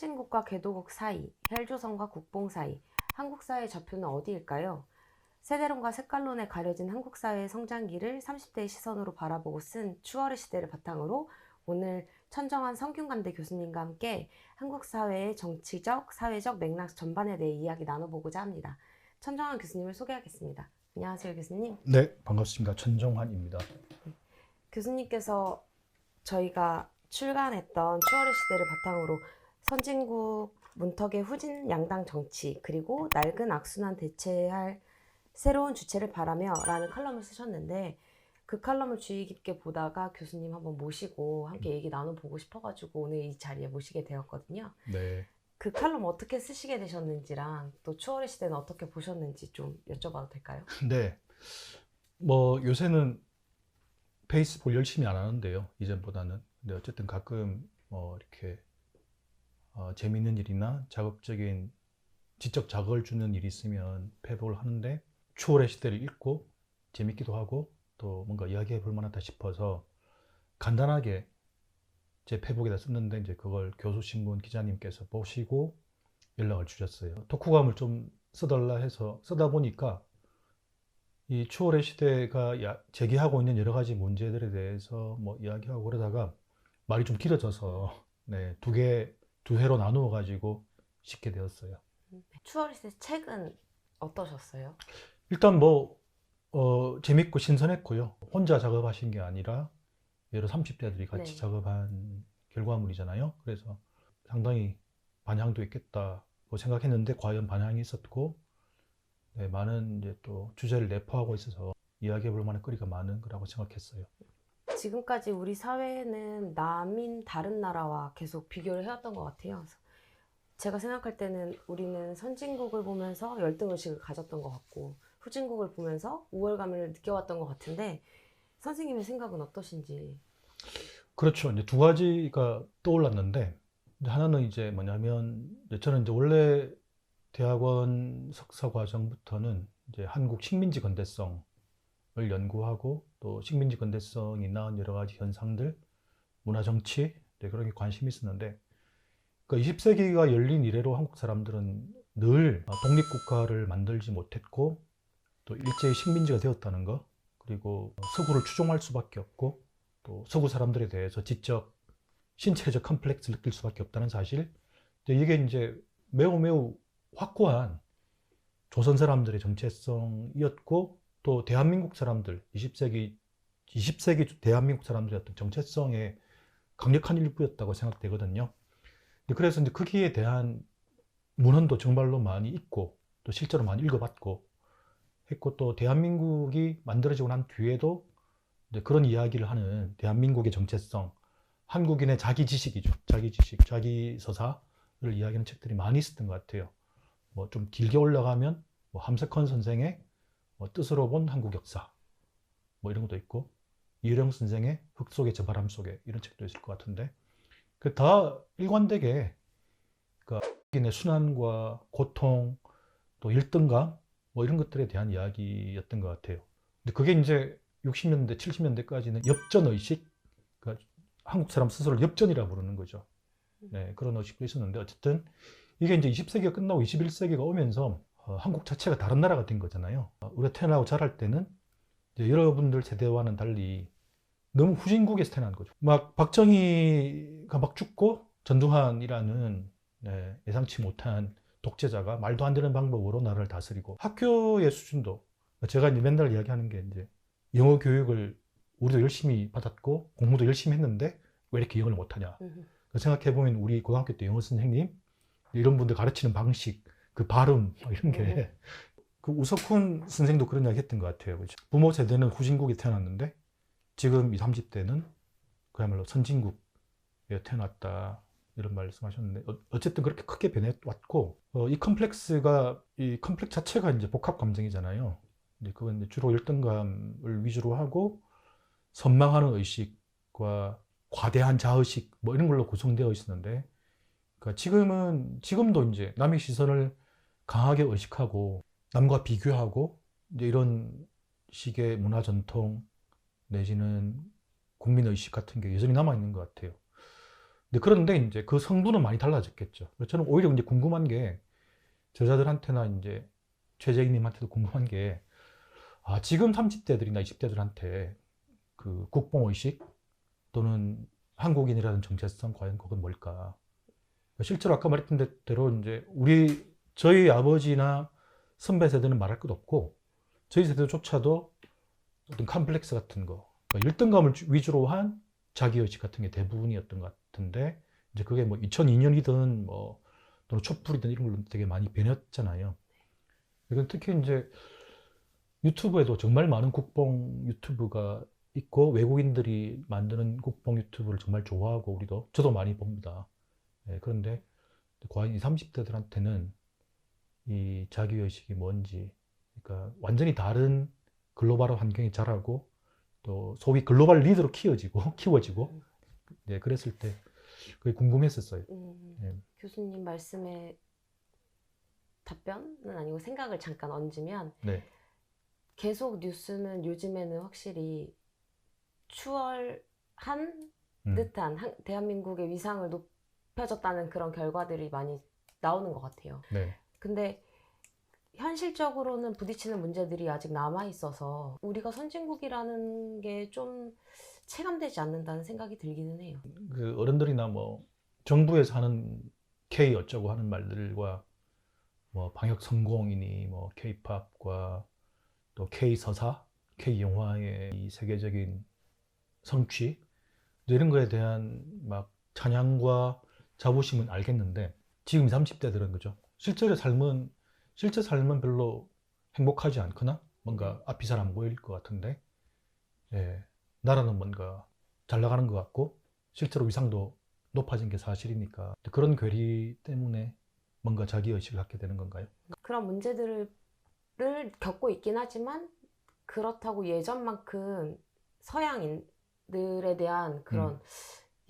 선진국과 개도국 사이, 헬조선과 국뽕 사이, 한국 사회의 좌표는 어디일까요? 세대론과 색깔론에 가려진 한국 사회의 성장기를 30대의 시선으로 바라보고 쓴 추월의 시대를 바탕으로 오늘 천정환 성균관대 교수님과 함께 한국 사회의 정치적, 사회적 맥락 전반에 대해 이야기 나눠보고자 합니다. 천정환 교수님을 소개하겠습니다. 안녕하세요, 교수님. 네, 반갑습니다. 천정환입니다. 교수님께서 저희가 출간했던 추월의 시대를 바탕으로 선진국 문턱의 후진 양당 정치 그리고 낡은 악순환 대체할 새로운 주체를 바라며 라는 칼럼을 쓰셨는데 그 칼럼을 주의 깊게 보다가 교수님 한번 모시고 함께 얘기 나눠보고 싶어가지고 오늘 이 자리에 모시게 되었거든요. 네. 그 칼럼 어떻게 쓰시게 되셨는지랑 또 추월의 시대는 어떻게 보셨는지 좀 여쭤봐도 될까요? 네. 뭐 요새는 페이스북 열심히 안 하는데요. 이전보다는. 근데 어쨌든 가끔 뭐 이렇게 어, 재밌는 일이나 자극적인 지적 자극을 주는 일이 있으면 페북을 하는데 추월의 시대를 읽고 재밌기도 하고 또 뭔가 이야기해 볼 만하다 싶어서 간단하게 제 페북에다 썼는데 이제 그걸 교수 신문 기자님께서 보시고 연락을 주셨어요. 독후감을 좀 써달라 해서 쓰다 보니까 이 추월의 시대가 야- 제기하고 있는 여러 가지 문제들에 대해서 뭐 이야기하고 그러다가 말이 좀 길어져서 네, 두 개, 두 회로 나누어 가지고 싣게 되었어요. 시대 책은 어떠셨어요? 일단 뭐 어, 재밌고 신선했고요. 혼자 작업하신 게 아니라 여러 30대들이 같이 네. 작업한 결과물이잖아요. 그래서 상당히 반향도 있겠다고 생각했는데 과연 반향이 있었고 네, 많은 이제 또 주제를 내포하고 있어서 이야기해 볼 만한 거리가 많은 거라고 생각했어요. 지금까지 우리 사회는 남인 다른 나라와 계속 비교를 해왔던 것 같아요. 제가 생각할 때는 우리는 선진국을 보면서 열등의식을 가졌던 것 같고 후진국을 보면서 우월감을 느껴왔던 것 같은데 선생님의 생각은 어떠신지? 그렇죠. 이제 두 가지가 떠올랐는데 하나는 이제 뭐냐면 저는 이제 원래 대학원 석사 과정부터는 이제 한국 식민지 건대성을 연구하고 또 식민지 건대성이 낳은 여러 가지 현상들, 문화 정치 네, 그런 게 관심이 있었는데 그러니까 20세기가 열린 이래로 한국 사람들은 늘 독립국가를 만들지 못했고 또 일제히 식민지가 되었다는 거 그리고 서구를 추종할 수밖에 없고 또 서구 사람들에 대해서 지적 신체적 컴플렉스를 느낄 수밖에 없다는 사실. 이게 이제 매우 매우 확고한 조선 사람들의 정체성이었고 또 대한민국 사람들 20세기 20세기 대한민국 사람들의 어떤 정체성의 강력한 일부였다고 생각되거든요. 그래서 이제 거기에 대한 문헌도 정말로 많이 있고 또 실제로 많이 읽어봤고 했고 또 대한민국이 만들어지고 난 뒤에도 그런 이야기를 하는 대한민국의 정체성, 한국인의 자기 지식이죠. 자기 지식, 자기 서사를 이야기하는 책들이 많이 있었던 것 같아요. 뭐 좀 길게 올라가면 뭐 함석헌 선생의 뭐 뜻으로 본 한국 역사 뭐 이런 것도 있고 이유령 선생의 흙 속의 저 바람 속에 이런 책도 있을 것 같은데 그 다 일관되게 그 한국인의 순환과 고통 또 일등감 뭐 이런 것들에 대한 이야기였던 것 같아요. 근데 그게 이제 60년대, 70년대까지는 엽전 의식, 그러니까 한국 사람 스스로를 엽전이라 부르는 거죠. 네, 그런 의식도 있었는데 어쨌든 이게 이제 20세기가 끝나고 21세기가 오면서 어, 한국 자체가 다른 나라가 된 거잖아요. 어, 우리가 태어나고 자랄 때는 이제 여러분들 세대와는 달리 너무 후진국에서 태어난 거죠. 막 박정희가 막 죽고 전두환이라는 네, 예상치 못한 독재자가 말도 안 되는 방법으로 나라를 다스리고 학교의 수준도 제가 이제 맨날 이야기하는 게 이제 영어 교육을 우리도 열심히 받았고 공부도 열심히 했는데 왜 이렇게 영어를 못하냐 생각해 보면 우리 고등학교 때 영어 선생님 이런 분들 가르치는 방식 그 발음 뭐 이런 게 그 우석훈 선생도 그런 이야기 했던 것 같아요 그죠? 부모 세대는 후진국에 태어났는데 지금 20, 30대는 그야말로 선진국에 태어났다 이런 말씀하셨는데 어- 어쨌든 그렇게 크게 변해왔고 어, 이 컴플렉스가 이 컴플렉스 자체가 이제 복합 감정이잖아요. 이제 그건 이제 주로 열등감을 위주로 하고 선망하는 의식과 과대한 자의식 뭐 이런 걸로 구성되어 있었는데 그러니까 지금은 지금도 이제 남의 시선을 강하게 의식하고 남과 비교하고 이제 이런 식의 문화 전통 내지는 국민 의식 같은 게 여전히 남아 있는 것 같아요. 근데 그런데 이제 그 성분은 많이 달라졌겠죠. 저는 오히려 이제 궁금한 게 저자들한테나 이제 최재익님한테도 궁금한 게 아, 지금 30대들이나 20대들한테 그 국뽕 의식 또는 한국인이라는 정체성 과연 그건 뭘까? 실제로 아까 말했던 대로 이제 우리 저희 아버지나 선배 세대는 말할 것 없고 저희 세대조차도 어떤 컴플렉스 같은 거, 그러니까 1등감을 위주로 한 자기의식 같은 게 대부분이었던 것 같은데 이제 그게 뭐 2002년이든 뭐 또는 촛불이든 이런 걸로 되게 많이 변했잖아요. 이건 특히 이제 유튜브에도 정말 많은 국뽕 유튜브가 있고 외국인들이 만드는 국뽕 유튜브를 정말 좋아하고 우리도 저도 많이 봅니다. 예, 그런데 과연 이 30대들한테는 이 자기의식이 뭔지 그러니까 완전히 다른 글로벌 환경에 자라고 또 소위 글로벌 리더로 키워지고 키워지고 네, 그랬을 때 그게 궁금했었어요. 음, 예. 교수님 말씀에 답변은 아니고 생각을 잠깐 얹으면 네. 계속 뉴스는 요즘에는 확실히 추월한 음, 듯한 한- 대한민국의 위상을 높 여줬다는 그런 결과들이 많이 나오는 것 같아요. 네. 근데 현실적으로는 부딪히는 문제들이 아직 남아 있어서 우리가 선진국이라는 게 좀 체감되지 않는다는 생각이 들기는 해요. 그 어른들이나 뭐 정부에서 하는 K 어쩌고 하는 말들과 뭐 방역 성공이니 뭐 K-팝과 또 K 서사, K 영화의 이 세계적인 성취 이런 거에 대한 막 찬양과 자부심은 알겠는데 지금 30대들은 그죠? 실제로 삶은 실제 삶은 별로 행복하지 않거나 뭔가 앞이 잘 안 보일 것 같은데 예, 나라는 뭔가 잘 나가는 것 같고 실제로 위상도 높아진 게 사실이니까 그런 괴리 때문에 뭔가 자기 의식을 갖게 되는 건가요? 그런 문제들을 겪고 있긴 하지만 그렇다고 예전만큼 서양인들에 대한 그런 음.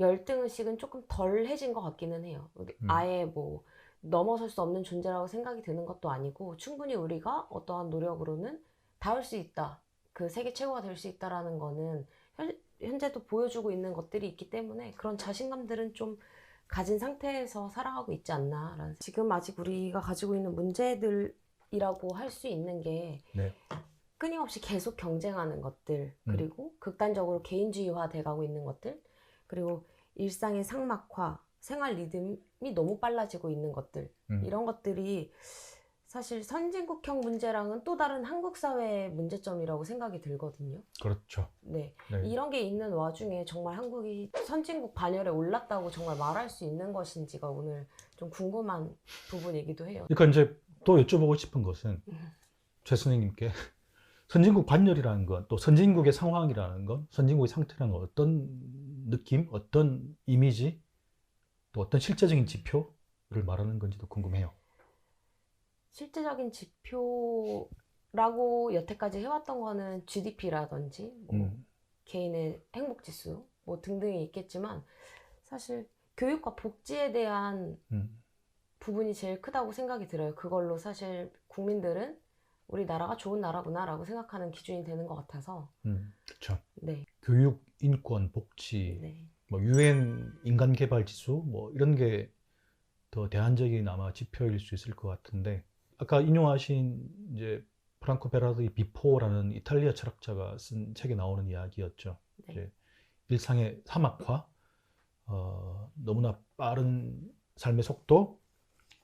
열등 의식은 조금 덜해진 것 같기는 해요. 음. 아예 뭐 넘어설 수 없는 존재라고 생각이 드는 것도 아니고 충분히 우리가 어떠한 노력으로는 닿을 수 있다. 그 세계 최고가 될 수 있다라는 거는 현, 현재도 보여주고 있는 것들이 있기 때문에 그런 자신감들은 좀 가진 상태에서 살아가고 있지 않나라는 지금 아직 우리가 가지고 있는 문제들이라고 할 수 있는 게 네. 끊임없이 계속 경쟁하는 것들 음. 그리고 극단적으로 개인주의화 돼가고 있는 것들 그리고 일상의 상막화 생활 리듬이 너무 빨라지고 있는 것들 음. 이런 것들이 사실 선진국형 문제랑은 또 다른 한국 사회의 문제점이라고 생각이 들거든요. 그렇죠. 네. 네. 이런 게 있는 와중에 정말 한국이 선진국 반열에 올랐다고 정말 말할 수 있는 것인지가 오늘 좀 궁금한 부분이기도 해요. 그러니까 이제 또 여쭤보고 싶은 것은 음. 최 선생님께 선진국 반열이라는 건 또 선진국의 상황이라는 건 선진국의 상태라는 건 어떤 느낌, 어떤 이미지, 또 어떤 실제적인 지표를 말하는 건지도 궁금해요. 실제적인 지표라고 여태까지 해왔던 거는 GDP라든지 뭐 음, 개인의 행복 지수 뭐 등등이 있겠지만 사실 교육과 복지에 대한 음, 부분이 제일 크다고 생각이 들어요. 그걸로 사실 국민들은 우리나라가 좋은 나라구나라고 생각하는 기준이 되는 것 같아서 음, 그렇죠. 네, 교육, 인권, 복지, 네, 뭐 유엔 인간 개발 지수 뭐 이런 게 더 대안적인 아마 지표일 수 있을 것 같은데 아까 인용하신 이제 프랑코 베라드의 비포라는 이탈리아 철학자가 쓴 책에 나오는 이야기였죠. 네. 이제 일상의 사막화, 어, 너무나 빠른 삶의 속도,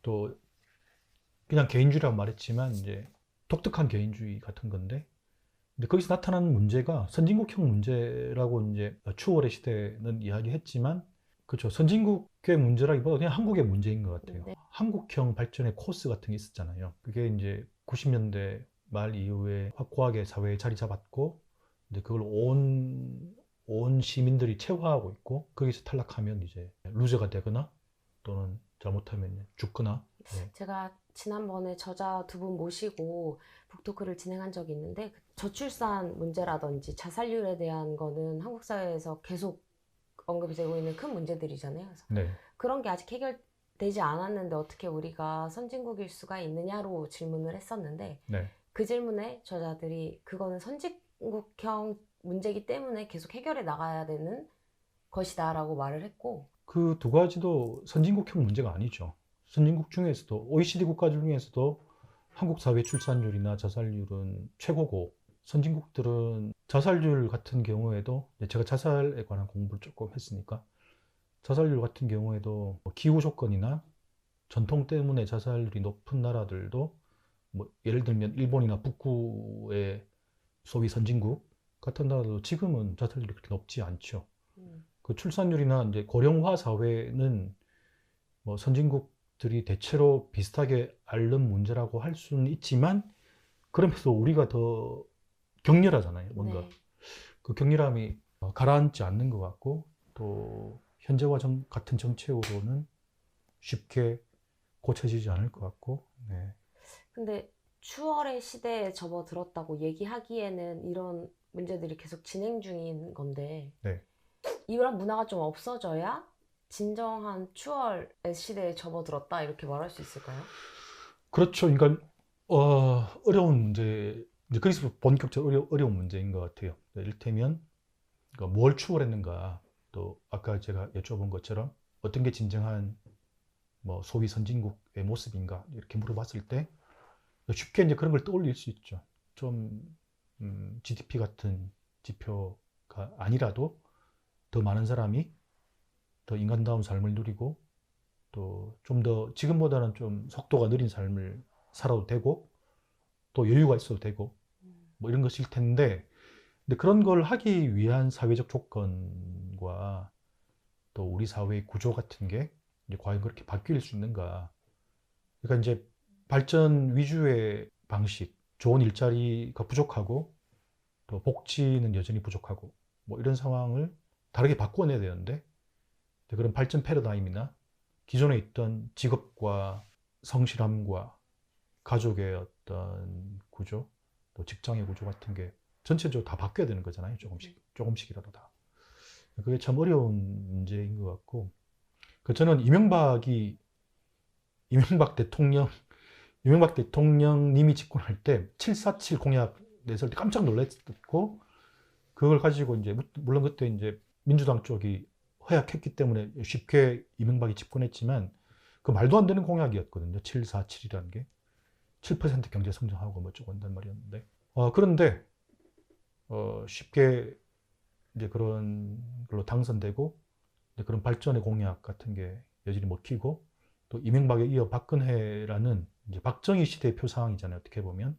또 그냥 개인주의라고 말했지만 이제 독특한 개인주의 같은 건데 근데 거기서 나타나는 문제가 선진국형 문제라고 이제 추월의 시대는 이야기했지만 그렇죠 선진국의 문제라기보다 그냥 한국의 문제인 것 같아요. 네. 한국형 발전의 코스 같은 게 있었잖아요. 그게 이제 90년대 말 이후에 확고하게 사회에 자리 잡았고 이제 그걸 온, 온 시민들이 체화하고 있고 거기서 탈락하면 이제 루저가 되거나 또는 잘못하면 죽거나 네. 제가 지난번에 저자 두 분 모시고 북토크를 진행한 적이 있는데 그 저출산 문제라든지 자살률에 대한 거는 한국 사회에서 계속 언급이 되고 있는 큰 문제들이잖아요. 그래서 네. 그런 게 아직 해결되지 않았는데 어떻게 우리가 선진국일 수가 있느냐로 질문을 했었는데 네. 그 질문에 저자들이 그거는 선진국형 문제이기 때문에 계속 해결해 나가야 되는 것이다라고 말을 했고 그 두 가지도 선진국형 문제가 아니죠. 선진국 중에서도 OECD 국가 중에서도 한국 사회 출산율이나 자살률은 최고고 선진국들은 자살률 같은 경우에도 이제 제가 자살에 관한 공부를 조금 했으니까 자살률 같은 경우에도 뭐 기후 조건이나 전통 때문에 자살률이 높은 나라들도 뭐 예를 들면 일본이나 북구의 소위 선진국 같은 나라도 지금은 자살률이 그렇게 높지 않죠. 음. 그 출산율이나 이제 고령화 사회는 뭐 선진국 들이 대체로 비슷하게 앓는 문제라고 할 수는 있지만 그러면서 우리가 더 격렬하잖아요. 뭔가 네. 그 격렬함이 어, 가라앉지 않는 것 같고 또 현재와 정- 같은 정책으로는 쉽게 고쳐지지 않을 것 같고 네. 근데 추월의 시대에 접어들었다고 얘기하기에는 이런 문제들이 계속 진행 중인 건데 네. 이런 문화가 좀 없어져야 진정한 추월의 시대에 접어들었다 이렇게 말할 수 있을까요? 그렇죠. 그러니까 어, 어려운 문제, 이제 그래서 본격적 어려, 어려운 문제인 것 같아요. 네, 이를테면 그러니까 뭘 추월했는가, 또 아까 제가 여쭤본 것처럼 어떤 게 진정한 뭐 소위 선진국의 모습인가 이렇게 물어봤을 때 쉽게 이제 그런 걸 떠올릴 수 있죠. 좀 음, GDP 같은 지표가 아니라도 더 많은 사람이 더 인간다운 삶을 누리고 또 좀 더 지금보다는 좀 속도가 느린 삶을 살아도 되고 또 여유가 있어도 되고 음. 뭐 이런 것일 텐데 근데 그런 걸 하기 위한 사회적 조건과 또 우리 사회의 구조 같은 게 이제 과연 그렇게 바뀔 수 있는가 그러니까 이제 발전 위주의 방식 좋은 일자리가 부족하고 또 복지는 여전히 부족하고 뭐 이런 상황을 다르게 바꿔내야 되는데 그런 발전 패러다임이나 기존에 있던 직업과 성실함과 가족의 어떤 구조, 또 직장의 구조 같은 게 전체적으로 다 바뀌어야 되는 거잖아요. 조금씩, 조금씩이라도 다. 그게 참 어려운 문제인 것 같고, 그 저는 이명박이, 이명박 대통령, 이명박 대통령님이 집권할 때 747 공약 냈을 때 깜짝 놀랐고, 그걸 가지고 이제, 물론 그때 이제 민주당 쪽이 허약했기 때문에 쉽게 이명박이 집권했지만 그 말도 안 되는 공약이었거든요. 747이라는 게. 7% 경제 성장하고 뭐 어쩌고 한단 말이었는데. 어, 그런데 어, 쉽게 이제 그런 걸로 당선되고 그런 발전의 공약 같은 게 여전히 먹히고 또 이명박에 이어 박근혜라는 이제 박정희 시대의 표상이잖아요. 어떻게 보면.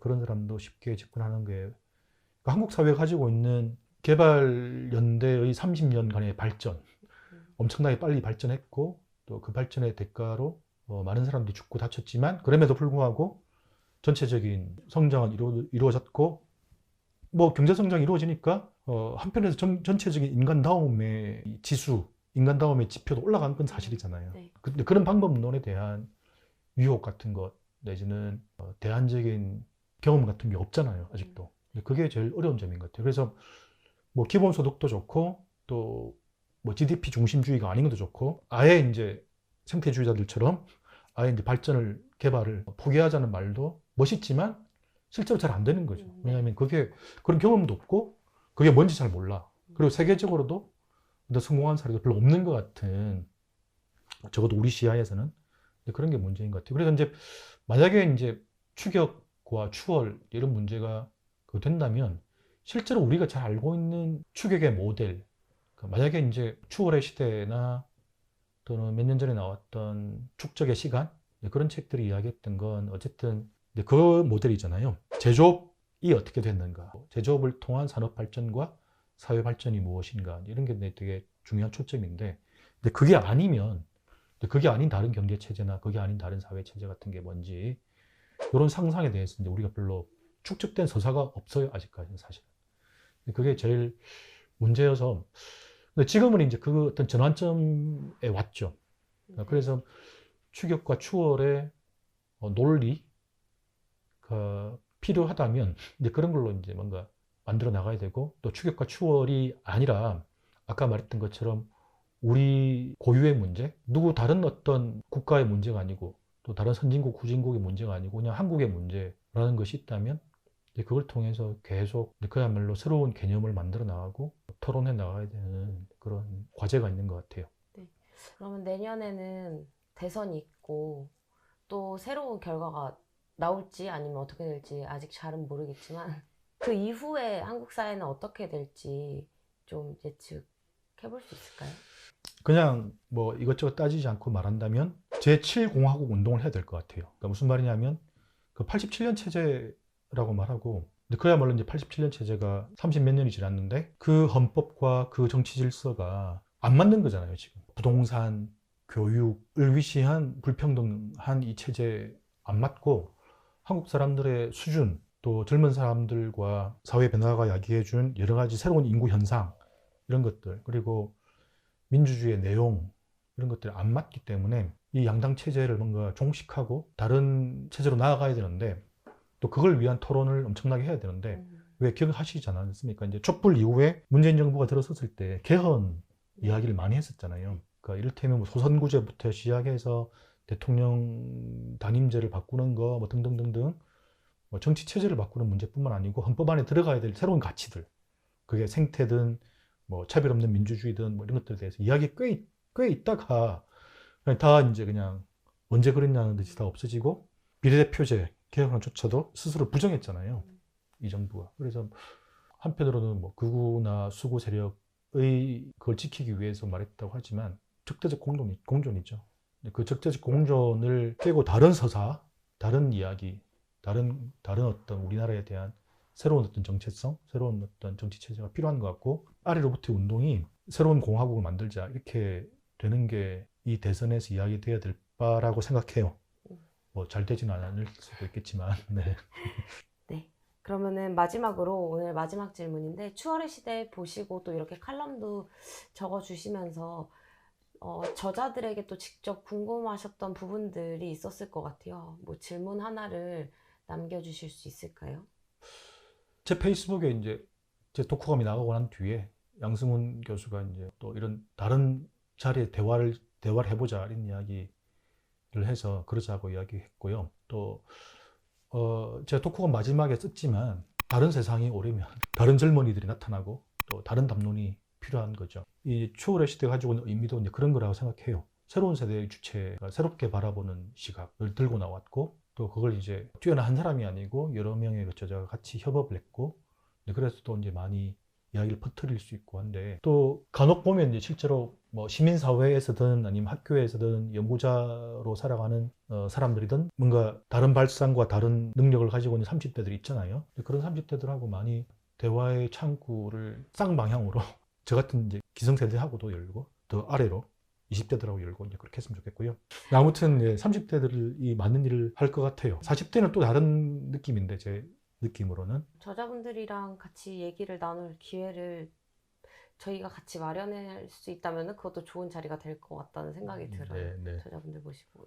그런 사람도 쉽게 집권하는 게 그러니까 한국 사회가 가지고 있는 개발 연대의 30년간의 발전 엄청나게 빨리 발전했고 또 그 발전의 대가로 어, 많은 사람들이 죽고 다쳤지만 그럼에도 불구하고 전체적인 성장은 이루, 이루어졌고 뭐 경제 성장이 이루어지니까 어, 한편에서 전, 전체적인 인간다움의 이 지수, 인간다움의 지표도 올라간 건 사실이잖아요. 네. 근데 그런 방법론에 대한 유혹 같은 것 내지는 어, 대안적인 경험 같은 게 없잖아요. 아직도. 근데 그게 제일 어려운 점인 것 같아요. 그래서 뭐 기본소득도 좋고 또 뭐 GDP 중심주의가 아닌 것도 좋고 아예 이제 생태주의자들처럼 아예 이제 발전을 개발을 포기하자는 말도 멋있지만 실제로 잘 안 되는 거죠. 음, 네. 왜냐하면 그게 그런 경험도 없고 그게 뭔지 잘 몰라. 그리고 세계적으로도 더 성공한 사례도 별로 없는 것 같은 적어도 우리 시야에서는 그런 게 문제인 것 같아요. 그래서 이제 만약에 이제 추격과 추월 이런 문제가 그 된다면 실제로 우리가 잘 알고 있는 추격의 모델, 그 만약에 이제 추월의 시대나 또는 몇 년 전에 나왔던 축적의 시간 그런 책들이 이야기했던 건 어쨌든 그 모델이잖아요. 제조업이 어떻게 됐는가, 제조업을 통한 산업 발전과 사회 발전이 무엇인가 이런 게 되게 중요한 초점인데, 근데 그게 아니면 그게 아닌 다른 경제 체제나 그게 아닌 다른 사회 체제 같은 게 뭔지 이런 상상에 대해서 이제 우리가 별로 축적된 서사가 없어요 아직까지는 사실. 그게 제일 문제여서 근데 지금은 이제 그 어떤 전환점에 왔죠. 네. 그래서 추격과 추월의 어, 논리가 필요하다면 이제 그런 걸로 이제 뭔가 만들어 나가야 되고 또 추격과 추월이 아니라 아까 말했던 것처럼 우리 고유의 문제, 누구 다른 어떤 국가의 문제가 아니고 또 다른 선진국, 후진국의 문제가 아니고 그냥 한국의 문제라는 것이 있다면 그걸 통해서 계속 그야말로 새로운 개념을 만들어 나가고 토론해 나가야 되는 그런 과제가 있는 것 같아요. 네. 그러면 내년에는 대선이 있고 또 새로운 결과가 나올지 아니면 어떻게 될지 아직 잘은 모르겠지만 그 이후에 한국 사회는 어떻게 될지 좀 예측해 볼 수 있을까요? 그냥 뭐 이것저것 따지지 않고 말한다면 제7공화국 운동을 해야 될 것 같아요. 그러니까 무슨 말이냐면 그 87년 체제 라고 말하고 근데 그야말로 이제 87년 체제가 30 몇 년이 지났는데 그 헌법과 그 정치 질서가 안 맞는 거잖아요, 지금. 부동산, 교육을 위시한 불평등한 이 체제 안 맞고 한국 사람들의 수준 또 젊은 사람들과 사회 변화가 야기해 준 여러 가지 새로운 인구 현상 이런 것들 그리고 민주주의의 내용 이런 것들이 안 맞기 때문에 이 양당 체제를 뭔가 종식하고 다른 체제로 나아가야 되는데 또 그걸 위한 토론을 엄청나게 해야 되는데 음, 왜 기억하시지 않았습니까? 이제 촛불 이후에 문재인 정부가 들어섰을 때 개헌 이야기를 많이 했었잖아요. 그러니까 이를테면 뭐 소선구제부터 시작해서 대통령 단임제를 바꾸는 거 뭐 등등등등 뭐 정치 체제를 바꾸는 문제뿐만 아니고 헌법 안에 들어가야 될 새로운 가치들 그게 생태든 뭐 차별 없는 민주주의든 뭐 이런 것들에 대해서 이야기 꽤, 있- 꽤 있다가 다 이제 그냥 언제 그랬냐는 듯이 다 없어지고 비례대표제 개혁안조차도 스스로 부정했잖아요. 이 정부가. 그래서 한편으로는 뭐 극우나 수구 세력의 그걸 지키기 위해서 말했다고 하지만 적대적 공존이, 공존이죠. 그 적대적 공존을 깨고 다른 서사, 다른 이야기, 다른 다른 어떤 우리나라에 대한 새로운 어떤 정체성, 새로운 어떤 정치 체제가 필요한 것 같고 아래로부터의 운동이 새로운 공화국을 만들자 이렇게 되는 게 이 대선에서 이야기돼야 될 바라고 생각해요. 뭐 잘 되지는 않을 수도 있겠지만, 네. 네. 그러면은 마지막으로 오늘 마지막 질문인데 추월의 시대 보시고 또 이렇게 칼럼도 적어 주시면서 어, 저자들에게 또 직접 궁금하셨던 부분들이 있었을 것 같아요. 뭐 질문 하나를 남겨주실 수 있을까요? 제 페이스북에 이제 제 독후감이 나가고 난 뒤에 양승훈 교수가 이제 또 이런 다른 자리에 대화를 대화를 해보자 이런 이야기를 해서 그러자고 이야기했고요. 또 어, 제가 독후감 마지막에 썼지만 다른 세상이 오려면 다른 젊은이들이 나타나고 또 다른 담론이 필요한 거죠. 이 추월의 시대가 가지고 있는 의미도 이제 그런 거라고 생각해요. 새로운 세대의 주체가 새롭게 바라보는 시각을 들고 나왔고 또 그걸 이제 뛰어난 한 사람이 아니고 여러 명의 그 저자가 같이 협업을 했고 네, 그래서 또 이제 많이 이야기를 퍼뜨릴 수 있고 한데 또 간혹 보면 이제 실제로 뭐 시민사회에서든 아니면 학교에서든 연구자로 살아가는 어, 사람들이든 뭔가 다른 발상과 다른 능력을 가지고 있는 30대들이 있잖아요. 그런 30대들하고 많이 대화의 창구를 쌍방향으로 저 같은 이제 기성세대하고도 열고 더 아래로 20대들하고 열고 이제 그렇게 했으면 좋겠고요. 아무튼 예, 30대들이 맞는 일을 할 것 같아요. 40대는 또 다른 느낌인데 제 느낌으로는 저자분들이랑 같이 얘기를 나눌 기회를 저희가 같이 마련할 수 있다면 그것도 좋은 자리가 될 것 같다는 생각이 들어요. 네, 네. 저자분들 모시고.